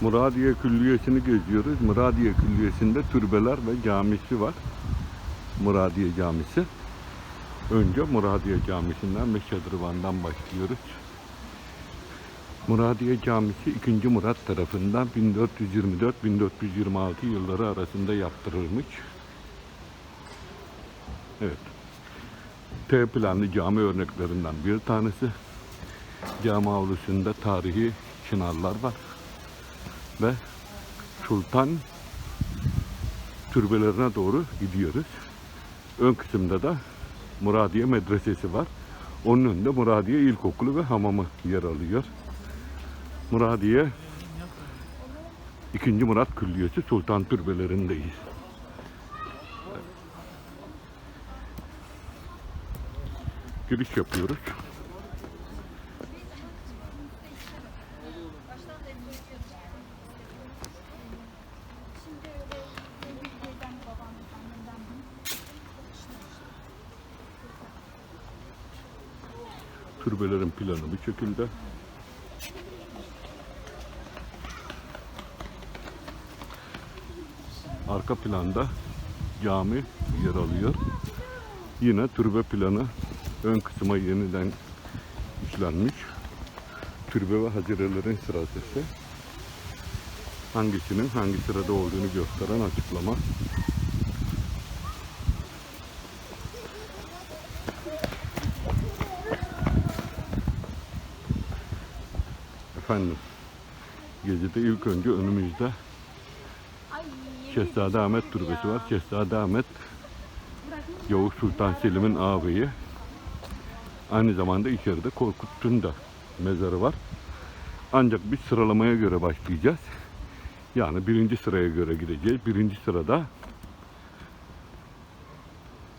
Muradiye Külliyesi'ni geziyoruz. Muradiye Külliyesi'nde türbeler ve camisi var. Muradiye Camisi. Önce Muradiye Camisi'nden ve başlıyoruz. Muradiye Camisi 2. Murat tarafından 1424-1426 yılları arasında yaptırılmış. Evet. T planlı cami örneklerinden bir tanesi. Cami avlusunda tarihi çınarlar var. Ve Sultan türbelerine doğru gidiyoruz. Ön kısımda da Muradiye Medresesi var. Onun önünde Muradiye İlkokulu ve Hamamı yer alıyor. Muradiye 2. Murat Külliyesi Sultan Türbelerindeyiz. Giriş yapıyoruz. Türbelerin planı bu şekilde. Arka planda cami yer alıyor. Yine türbe planı ön kısma yeniden işlenmiş. Türbe ve hazirelerin sırası hangisinin hangi sırada olduğunu gösteren açıklama. Efendim, gecede ilk önce önümüzde Şehzade Ahmet Türbesi var. Şehzade Ahmet Yavuz Sultan Selim'in ağabeyi. Aynı zamanda içeride Korkut'un da mezarı var. Ancak biz sıralamaya göre başlayacağız. Yani birinci sıraya göre gideceğiz. Birinci sırada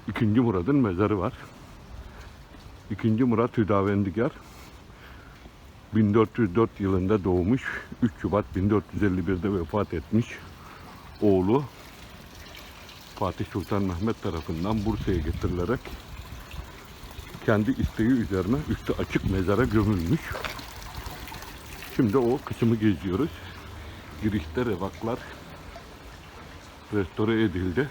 ikinci Murad'ın mezarı var. İkinci Murat Hüdavendigar 1404 yılında doğmuş. 3 Şubat 1451'de vefat etmiş. Oğlu Fatih Sultan Mehmet tarafından Bursa'ya getirilerek kendi isteği üzerine üstü açık mezara gömülmüş. Şimdi o kısmı geziyoruz. Girişte revaklar restore edildi.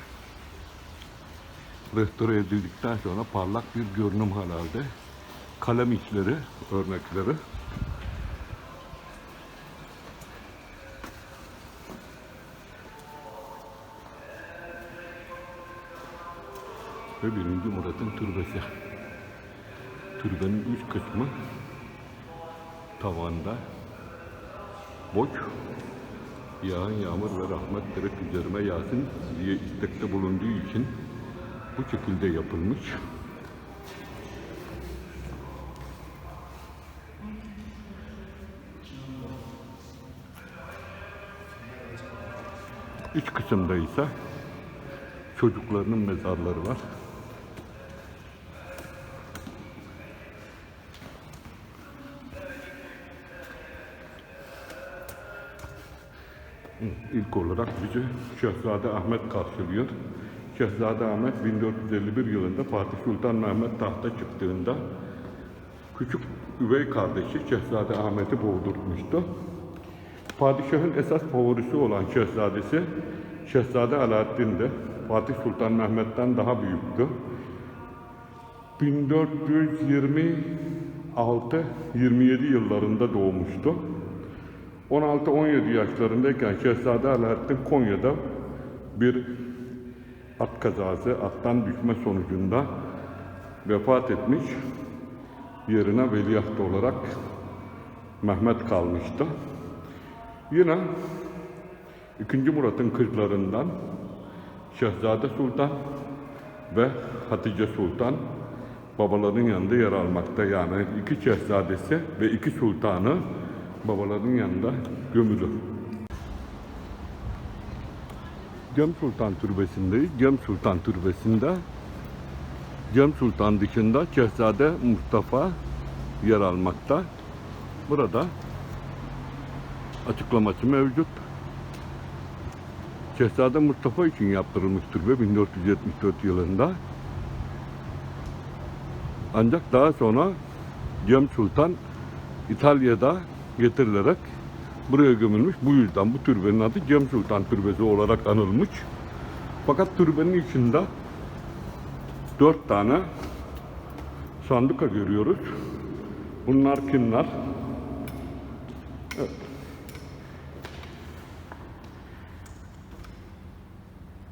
Restore edildikten sonra parlak bir görünüm halde kalem içleri örnekleri ve birinci Murat'ın türbesi. Türbenin üst kısmı tavanda boş yağan yağmur ve rahmet direkt üzerime yağsın diye istekte bulunduğu için bu şekilde yapılmış. İç kısımda ise çocuklarının mezarları var. İlk olarak bizi Şehzade Ahmet karşılıyor. Şehzade Ahmet 1451 yılında Fatih Sultan Mehmet tahta çıktığında küçük üvey kardeşi Şehzade Ahmet'i boğdurtmuştu. Padişahın esas favorisi olan şehzadesi Şehzade Alaaddin de Fatih Sultan Mehmet'ten daha büyüktü. 1426-27 yıllarında doğmuştu. 16-17 yaşlarındayken Şehzade Alaaddin Konya'da bir at kazası, attan düşme sonucunda vefat etmiş. Yerine veliaht olarak Mehmet kalmıştı. Yine 2. Murat'ın kızlarından Şehzade Sultan ve Hatice Sultan babaların yanında yer almakta. Yani iki şehzadesi ve iki sultanı babaların yanında gömülü. Cem Sultan Türbesi'ndeyiz. Cem Sultan Türbesi'nde Cem Sultan dışında Şehzade Mustafa yer almakta. Burada açıklaması mevcut. Şehzade Mustafa için yaptırılmış türbe 1474 yılında. Ancak daha sonra Cem Sultan İtalya'da getirilerek buraya gömülmüş. Bu yüzden bu türbenin adı Cem Sultan Türbesi olarak anılmış. Fakat türbenin içinde dört tane sanduka görüyoruz. Bunlar kimler? Evet.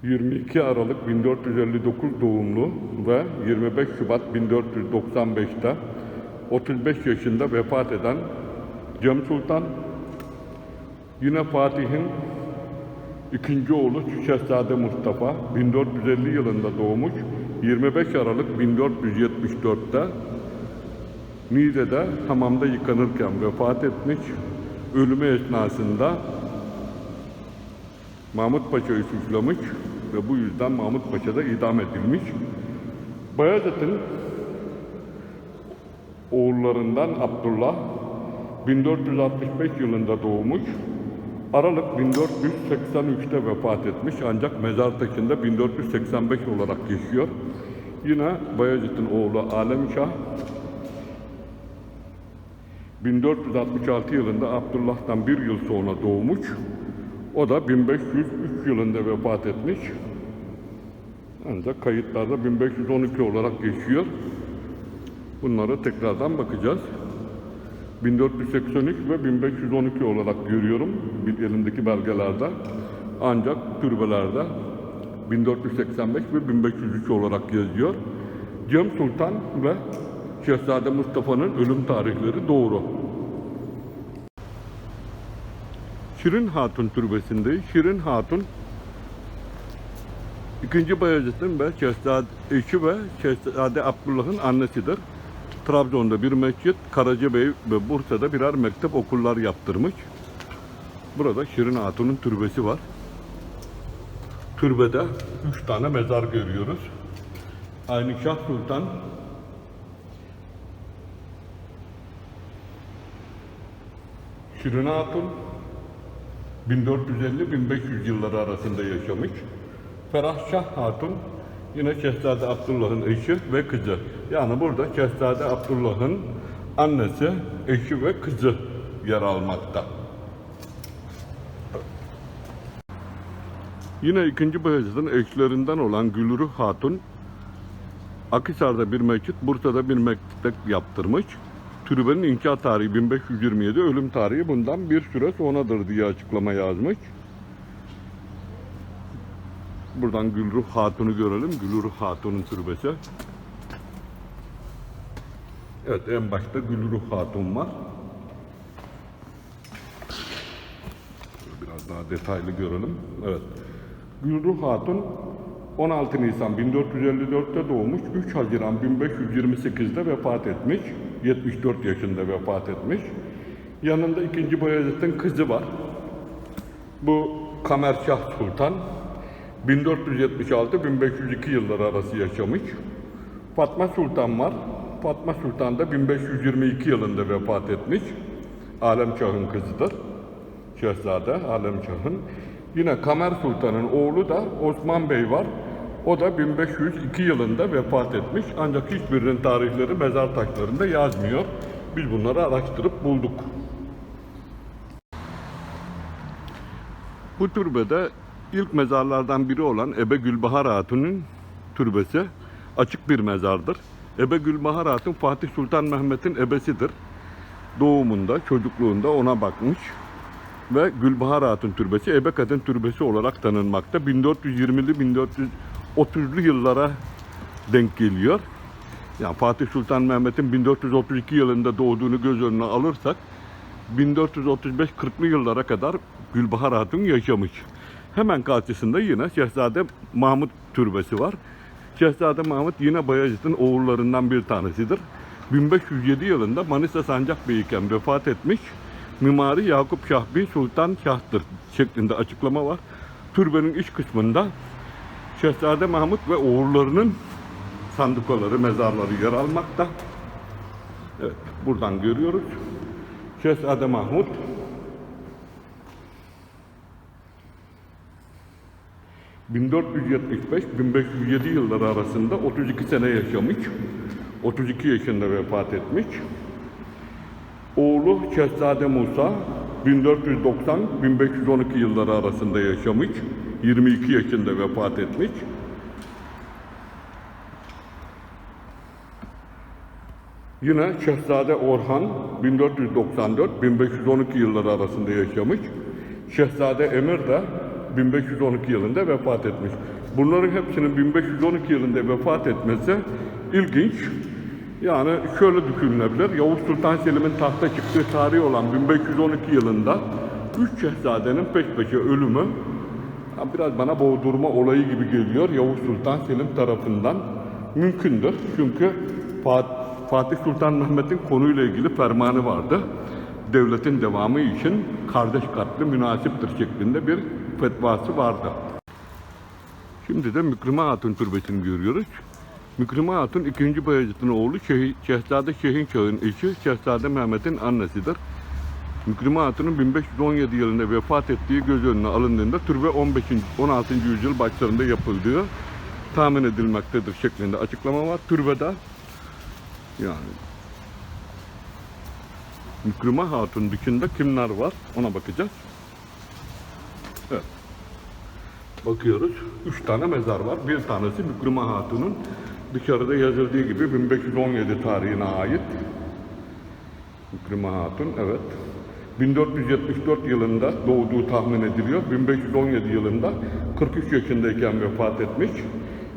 22 Aralık 1459 doğumlu ve 25 Şubat 1495'te 35 yaşında vefat eden Cem Sultan, yine Fatih'in ikinci oğlu Şehzade Mustafa 1450 yılında doğmuş, 25 Aralık 1474'te Niğde'de hamamda yıkanırken vefat etmiş, ölümü esnasında Mahmut Paşa'yı suçlamış ve bu yüzden Mahmut Paşa da idam edilmiş. Bayezid'in oğullarından Abdullah 1465 yılında doğmuş. Aralık 1483'te vefat etmiş ancak mezar taşında 1485 olarak geçiyor. Yine Bayezid'in oğlu Alemşah 1466 yılında Abdullah'tan bir yıl sonra doğmuş. O da 1503 yılında vefat etmiş. Ancak kayıtlarda 1512 olarak geçiyor. Bunlara tekrardan bakacağız. 1483 ve 1512 olarak görüyorum elimdeki belgelerde. Ancak türbelerde 1485 ve 1503 olarak yazıyor. Cem Sultan ve Şehzade Mustafa'nın ölüm tarihleri doğru. Şirin Hatun türbesindeyiz. Şirin Hatun ikinci Bayezid'in ve Şehzade eşi ve Şehzade Abdullah'ın annesidir. Trabzon'da bir mescit, Karacabey ve Bursa'da birer mektep okullar yaptırmış. Burada Şirin Hatun'un türbesi var. Türbede üç tane mezar görüyoruz. Aynı Şah Sultan Şirin Hatun 1450-1500 yılları arasında yaşamış. Ferah Şah Hatun yine Şehzade Abdullah'ın eşi ve kızı. Yani burada Şehzade Abdullah'ın annesi, eşi ve kızı yer almakta. Yine ikinci Bayezid'in eşlerinden olan Gülruh Hatun, Akhisar'da bir mescit, Bursa'da bir mektep yaptırmış. Türbenin inşa tarihi 1527, ölüm tarihi bundan bir süre sonradır diye açıklama yazmış. Buradan Gülruh Hatun'u görelim. Gülruh Hatun'un türbesi. Evet en başta Gülruh Hatun var. Biraz daha detaylı görelim. Evet. Gülruh Hatun 16 Nisan 1454'te doğmuş, 3 Haziran 1528'de vefat etmiş. 74 yaşında vefat etmiş. Yanında 2. Bayezid'in kızı var. Bu Kamerşah Sultan 1476-1502 yılları arası yaşamış. Fatma Sultan var. Fatma Sultan da 1522 yılında vefat etmiş. Alemşah'ın kızıdır. Şehzade Alemşah'ın. Yine Kamer Sultan'ın oğlu da Osman Bey var. O da 1502 yılında vefat etmiş. Ancak hiçbirinin tarihleri mezar taşlarında yazmıyor. Biz bunları araştırıp bulduk. Bu türbede ilk mezarlardan biri olan Ebe Gülbahar Hatun'un türbesi açık bir mezardır. Ebe Gülbahar Hatun Fatih Sultan Mehmet'in ebesidir. Doğumunda, çocukluğunda ona bakmış ve Gülbahar Hatun Türbesi Ebe Kadın Türbesi olarak tanınmakta. 1420'li 1430'lu yıllara denk geliyor. Yani Fatih Sultan Mehmet'in 1432 yılında doğduğunu göz önüne alırsak 1435-40'lı yıllara kadar Gülbahar Hatun yaşamış. Hemen karşısında yine Şehzade Mahmut Türbesi var. Şehzade Mahmut yine Bayezid'in oğullarından bir tanesidir. 1507 yılında Manisa Sancak Bey iken vefat etmiş. Mimari Yakup Şahbi Sultan Şah'tır şeklinde açıklama var. Türbenin iç kısmında Şehzade Mahmut ve oğullarının sandukaları, mezarları yer almakta. Evet, buradan görüyoruz. Şehzade Mahmut 1475-1507 yılları arasında 32 sene yaşamış. 32 yaşında vefat etmiş. Oğlu Şehzade Musa 1490-1512 yılları arasında yaşamış. 22 yaşında vefat etmiş. Yine Şehzade Orhan 1494-1512 yılları arasında yaşamış. Şehzade Emir de 1512 yılında vefat etmiş. Bunların hepsinin 1512 yılında vefat etmesi ilginç. Yani şöyle düşünülebilir. Yavuz Sultan Selim'in tahta çıktığı tarih olan 1512 yılında üç şehzadenin peş peşe ölümü biraz bana boğdurma olayı gibi geliyor Yavuz Sultan Selim tarafından. Mümkündür. Çünkü Fat- Fatih Sultan Mehmet'in konuyla ilgili fermanı vardı. Devletin devamı için kardeş katli münasiptir şeklinde bir fetvası vardı. Şimdi de Mükrime Hatun türbesini görüyoruz. Mükrime Hatun 2. Bayezid'in oğlu Şeh- Şehzade Şehin Şah'ın eşi Şehzade Mehmet'in annesidir. Mükrime Hatun'un 1517 yılında vefat ettiği göz önüne alındığında türbe 15. 16. yüzyıl başlarında yapıldığı tahmin edilmektedir şeklinde açıklama var. Türbede yani Mükrime Hatun dışında kimler var ona bakacağız. Evet. Bakıyoruz. Üç tane mezar var. Bir tanesi Mükrime Hatun'un dışarıda yazıldığı gibi 1517 tarihine ait. Mükrime Hatun, evet. 1474 yılında doğduğu tahmin ediliyor. 1517 yılında 43 yaşındayken vefat etmiş.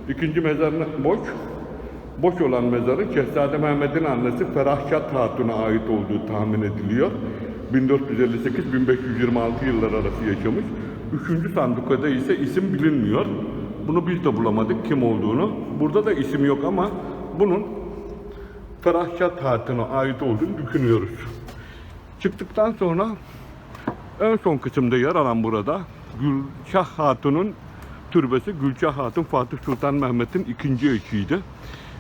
İkinci mezarı boş. Boş olan mezarı Şehzade Mehmet'in annesi Ferahşat Hatun'a ait olduğu tahmin ediliyor. 1458-1526 yıllar arası yaşamış. Üçüncü sandukada ise isim bilinmiyor. Bunu biz de bulamadık kim olduğunu. Burada da isim yok ama bunun Ferahşat Hatun'a ait olduğunu düşünüyoruz. Çıktıktan sonra en son kısımda yer alan burada Gülşah Hatun'un türbesi Gülşah Hatun Fatih Sultan Mehmet'in ikinci eşiydi.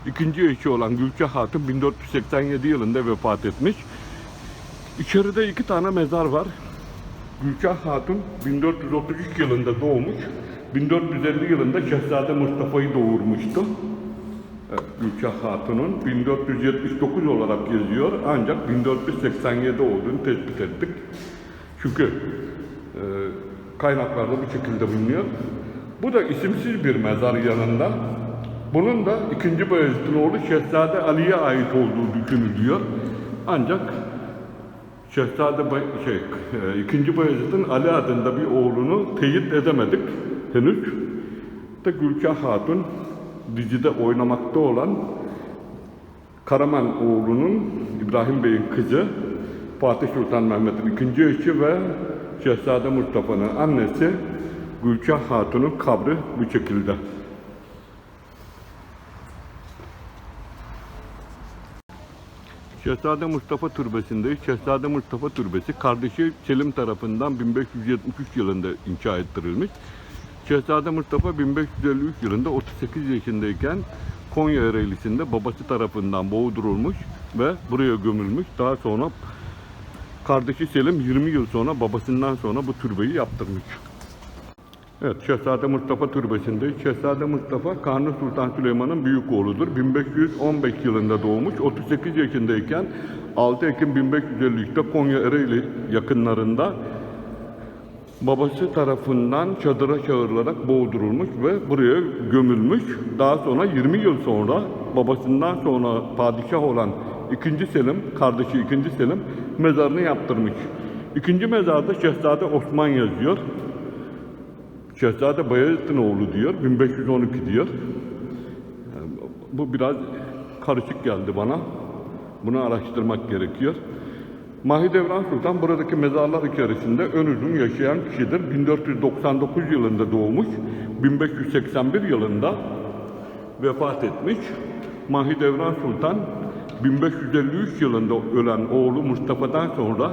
İkinci eşi olan Gülşah Hatun 1487 yılında vefat etmiş. İçeride iki tane mezar var. Gülşah Hatun 1433 yılında doğmuş. 1450 yılında Şehzade Mustafa'yı doğurmuştu. Evet, Hatun'un 1479 olarak yazıyor ancak 1487 olduğunu tespit ettik. Çünkü e, kaynaklarda bu şekilde bulunuyor. Bu da isimsiz bir mezar yanında. Bunun da 2. Bayezid'in oğlu Şehzade Ali'ye ait olduğu düşünülüyor. Ancak Şehzade şey, e, 2. Bayezid'in Ali adında bir oğlunu teyit edemedik henüz. Da Gülşah Hatun dizide oynamakta olan Karaman oğlunun İbrahim Bey'in kızı Fatih Sultan Mehmet'in ikinci eşi ve Şehzade Mustafa'nın annesi Gülşah Hatun'un kabri bu şekilde. Şehzade Mustafa Türbesi'ndeyiz. Şehzade Mustafa Türbesi kardeşi Selim tarafından 1573 yılında inşa ettirilmiş. Şehzade Mustafa 1553 yılında 38 yaşındayken Konya Ereğlisi'nde babası tarafından boğdurulmuş ve buraya gömülmüş. Daha sonra kardeşi Selim 20 yıl sonra babasından sonra bu türbeyi yaptırmış. Evet, Şehzade Mustafa Türbesi'nde Şehzade Mustafa Kanuni Sultan Süleyman'ın büyük oğludur. 1515 yılında doğmuş. 38 yaşındayken 6 Ekim 1553'te Konya Ereğli yakınlarında babası tarafından çadıra çağrılarak boğdurulmuş ve buraya gömülmüş. Daha sonra 20 yıl sonra babasından sonra padişah olan 2. Selim, kardeşi 2. Selim mezarını yaptırmış. İkinci mezarda Şehzade Osman yazıyor. Şehzade Bayezid'in oğlu diyor, 1512 diyor. Yani bu biraz karışık geldi bana. Bunu araştırmak gerekiyor. Mahidevran Sultan buradaki mezarlar içerisinde ön uzun yaşayan kişidir. 1499 yılında doğmuş, 1581 yılında vefat etmiş. Mahidevran Sultan 1553 yılında ölen oğlu Mustafa'dan sonra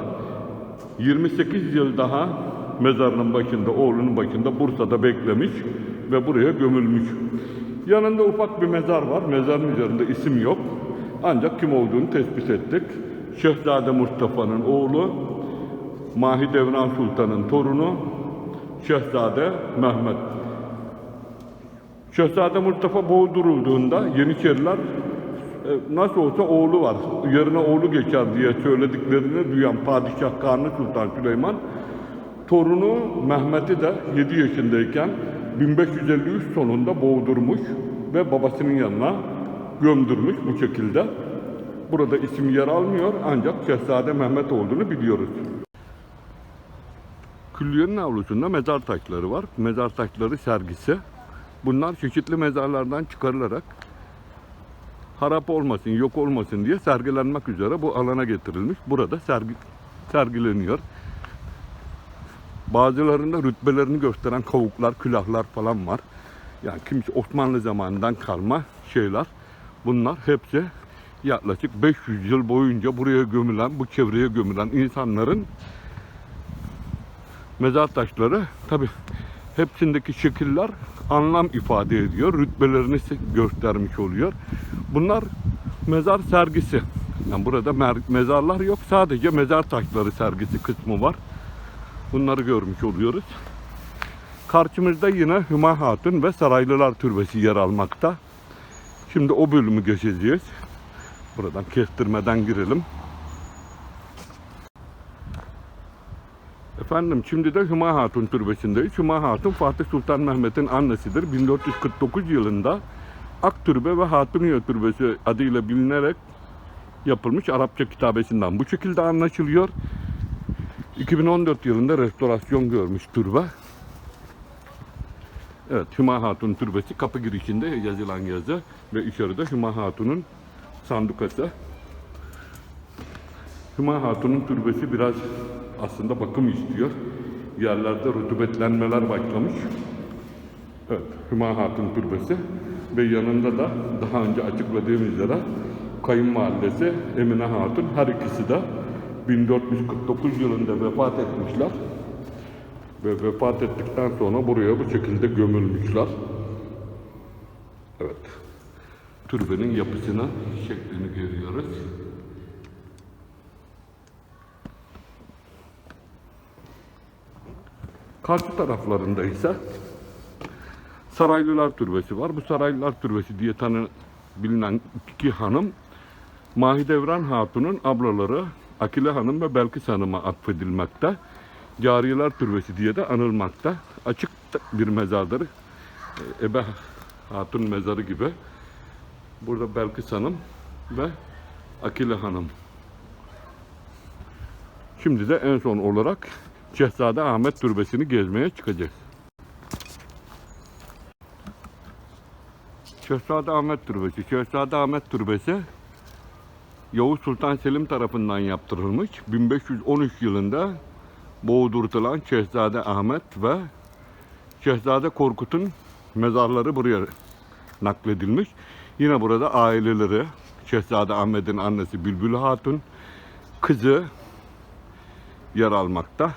28 yıl daha mezarının başında, oğlunun başında Bursa'da beklemiş ve buraya gömülmüş. Yanında ufak bir mezar var. Mezarın üzerinde isim yok. Ancak kim olduğunu tespit ettik. Şehzade Mustafa'nın oğlu, Mahidevran Sultan'ın torunu, Şehzade Mehmet. Şehzade Mustafa boğdurulduğunda Yeniçeriler e, nasıl olsa oğlu var. Yerine oğlu geçer diye söylediklerini duyan Padişah Kanuni Sultan Süleyman torunu Mehmet'i de 7 yaşındayken 1553 sonunda boğdurmuş ve babasının yanına gömdürmüş bu şekilde. Burada isim yer almıyor ancak Şehzade Mehmet olduğunu biliyoruz. Külliyenin avlusunda mezar taşları var. Mezar taşları sergisi. Bunlar çeşitli mezarlardan çıkarılarak harap olmasın, yok olmasın diye sergilenmek üzere bu alana getirilmiş. Burada sergi, sergileniyor. Bazılarında rütbelerini gösteren kavuklar, külahlar falan var. Yani kimse Osmanlı zamanından kalma şeyler. Bunlar hepsi yaklaşık 500 yıl boyunca buraya gömülen, bu çevreye gömülen insanların mezar taşları tabi hepsindeki şekiller anlam ifade ediyor. Rütbelerini göstermiş oluyor. Bunlar mezar sergisi. Yani burada mezarlar yok. Sadece mezar taşları sergisi kısmı var. Bunları görmüş oluyoruz. Karşımızda yine Hüma Hatun ve Saraylılar Türbesi yer almakta. Şimdi o bölümü geçeceğiz. Buradan kestirmeden girelim. Efendim şimdi de Hüma Hatun Türbesi'ndeyiz. Hüma Hatun Fatih Sultan Mehmet'in annesidir. 1449 yılında Aktürbe ve Hatuniye Türbesi adıyla bilinerek yapılmış Arapça kitabesinden bu şekilde anlaşılıyor. 2014 yılında restorasyon görmüş türbe. Evet, Hüma Hatun Türbesi kapı girişinde yazılan yazı ve içeride Hüma Hatun'un sandukası. Hüma Hatun'un türbesi biraz aslında bakım istiyor. Yerlerde rutubetlenmeler başlamış. Evet, Hüma Hatun Türbesi ve yanında da daha önce açıkladığım üzere kayınvalidesi Emine Hatun her ikisi de 1449 yılında vefat etmişler. Ve vefat ettikten sonra buraya bu şekilde gömülmüşler. Evet. Türbenin yapısına, şeklini görüyoruz. Karşı taraflarında ise Saraylılar Türbesi var. Bu Saraylılar Türbesi diye tanı bilinen iki hanım Mahidevran Hatun'un ablaları Akile Hanım ve Belkıs Hanım'a atfedilmekte. Cariyeler Türbesi diye de anılmakta. Açık bir mezardır. Ee, Ebe Hatun mezarı gibi. Burada Belkıs Hanım ve Akile Hanım. Şimdi de en son olarak Şehzade Ahmet Türbesi'ni gezmeye çıkacağız. Şehzade Ahmet Türbesi. Şehzade Ahmet Türbesi Yavuz Sultan Selim tarafından yaptırılmış. 1513 yılında boğdurtulan Şehzade Ahmet ve Şehzade Korkut'un mezarları buraya nakledilmiş. Yine burada aileleri Şehzade Ahmet'in annesi Bülbül Hatun, kızı yer almakta.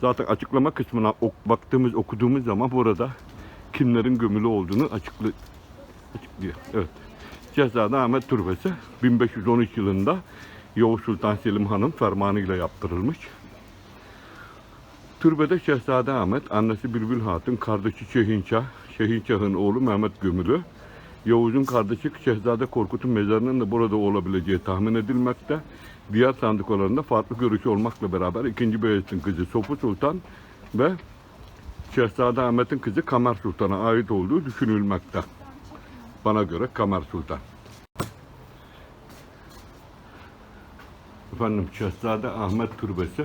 Zaten açıklama kısmına ok- baktığımız, okuduğumuz zaman burada kimlerin gömülü olduğunu açıklı açıklıyor. Evet. Şehzade Ahmet Türbesi 1513 yılında Yavuz Sultan Selim Hanım fermanıyla yaptırılmış. Türbede Şehzade Ahmet, annesi Bülbül Hatun, kardeşi Şehinşah, Şehinşah'ın oğlu Mehmet Gömülü, Yavuz'un kardeşi Şehzade Korkut'un mezarının da burada olabileceği tahmin edilmekte. Diğer sandıklarında farklı görüş olmakla beraber 2. Beyazıt'ın kızı Sofu Sultan ve Şehzade Ahmet'in kızı Kamer Sultan'a ait olduğu düşünülmekte. Bana göre Kamer Sultan. Efendim Şehzade Ahmet Türbesi.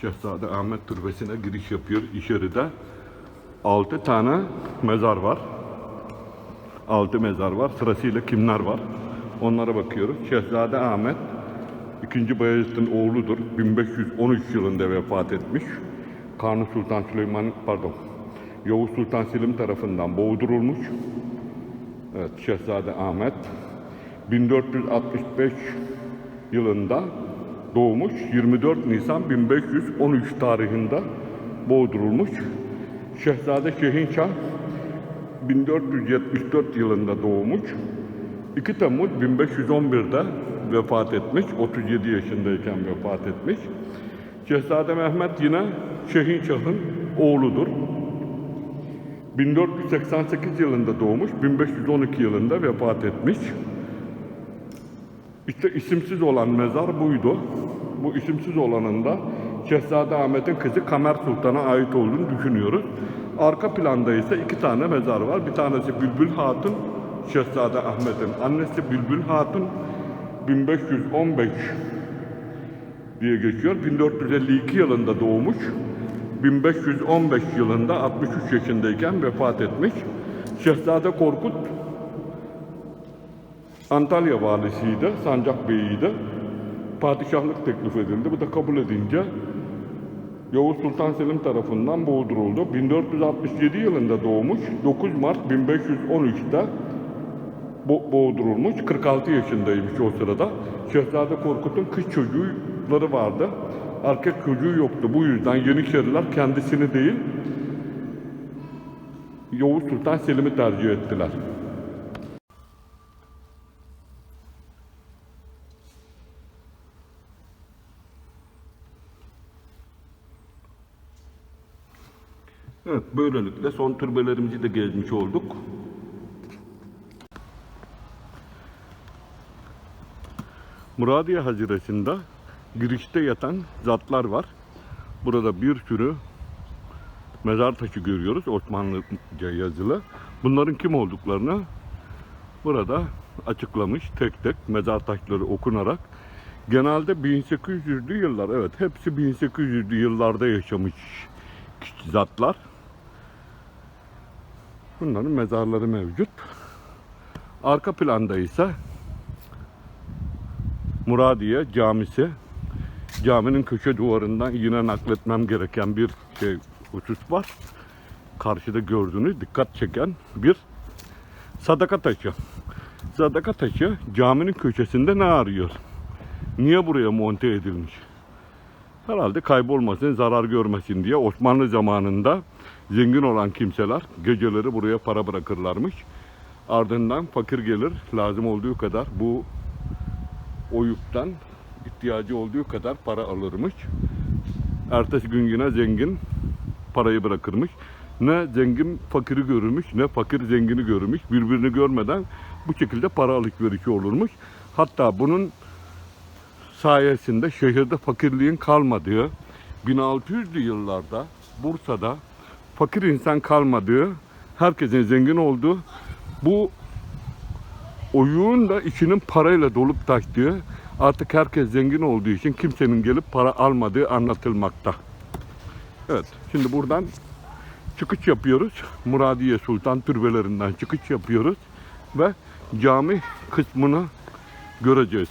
Şehzade Ahmet Türbesi'ne giriş yapıyor içeride. Altı tane mezar var. Altı mezar var. Sırasıyla kimler var? Onlara bakıyoruz. Şehzade Ahmet 2. Bayezid'in oğludur. 1513 yılında vefat etmiş. Kanuni Sultan Süleyman pardon. Yavuz Sultan Selim tarafından boğdurulmuş. Evet, Şehzade Ahmet 1465 yılında doğmuş. 24 Nisan 1513 tarihinde boğdurulmuş. Şehzade Şehinşah 1474 yılında doğmuş. 2 Temmuz 1511'de vefat etmiş. 37 yaşındayken vefat etmiş. Şehzade Mehmet yine Şehinşah'ın oğludur. 1488 yılında doğmuş, 1512 yılında vefat etmiş. İşte isimsiz olan mezar buydu. Bu isimsiz olanında Şehzade Ahmet'in kızı Kamer Sultan'a ait olduğunu düşünüyoruz. Arka planda ise iki tane mezar var. Bir tanesi Bülbül Hatun, Şehzade Ahmet'in annesi Bülbül Hatun 1515 diye geçiyor. 1452 yılında doğmuş. 1515 yılında 63 yaşındayken vefat etmiş. Şehzade Korkut Antalya valisiydi, Sancak Bey'iydi. Padişahlık teklif edildi. Bu da kabul edince Yavuz Sultan Selim tarafından boğduruldu. 1467 yılında doğmuş. 9 Mart 1513'te bo- boğdurulmuş. 46 yaşındaymış o sırada. Şehzade Korkut'un kız çocukları vardı. Erkek çocuğu yoktu. Bu yüzden Yeniçeriler kendisini değil Yavuz Sultan Selim'i tercih ettiler. Evet, böylelikle son türbelerimizi de gezmiş olduk. Muradiye Haziresi'nde girişte yatan zatlar var. Burada bir sürü mezar taşı görüyoruz Osmanlıca yazılı. Bunların kim olduklarını burada açıklamış tek tek mezar taşları okunarak. Genelde 1800'lü yıllar evet hepsi 1800'lü yıllarda yaşamış zatlar. Bunların mezarları mevcut. Arka planda ise Muradiye Camisi. Caminin köşe duvarından yine nakletmem gereken bir şey husus var. Karşıda gördüğünüz dikkat çeken bir sadaka taşı. Sadaka taşı caminin köşesinde ne arıyor? Niye buraya monte edilmiş? Herhalde kaybolmasın, zarar görmesin diye Osmanlı zamanında zengin olan kimseler geceleri buraya para bırakırlarmış. Ardından fakir gelir, lazım olduğu kadar bu oyuktan ihtiyacı olduğu kadar para alırmış. Ertesi gün yine zengin parayı bırakırmış. Ne zengin fakiri görürmüş, ne fakir zengini görürmüş. Birbirini görmeden bu şekilde para alışverişi olurmuş. Hatta bunun sayesinde şehirde fakirliğin kalmadığı, 1600'lü yıllarda Bursa'da fakir insan kalmadığı, herkesin zengin olduğu, bu oyuğun da içinin parayla dolup taştığı, artık herkes zengin olduğu için kimsenin gelip para almadığı anlatılmakta. Evet, şimdi buradan çıkış yapıyoruz. Muradiye Sultan türbelerinden çıkış yapıyoruz ve cami kısmını göreceğiz.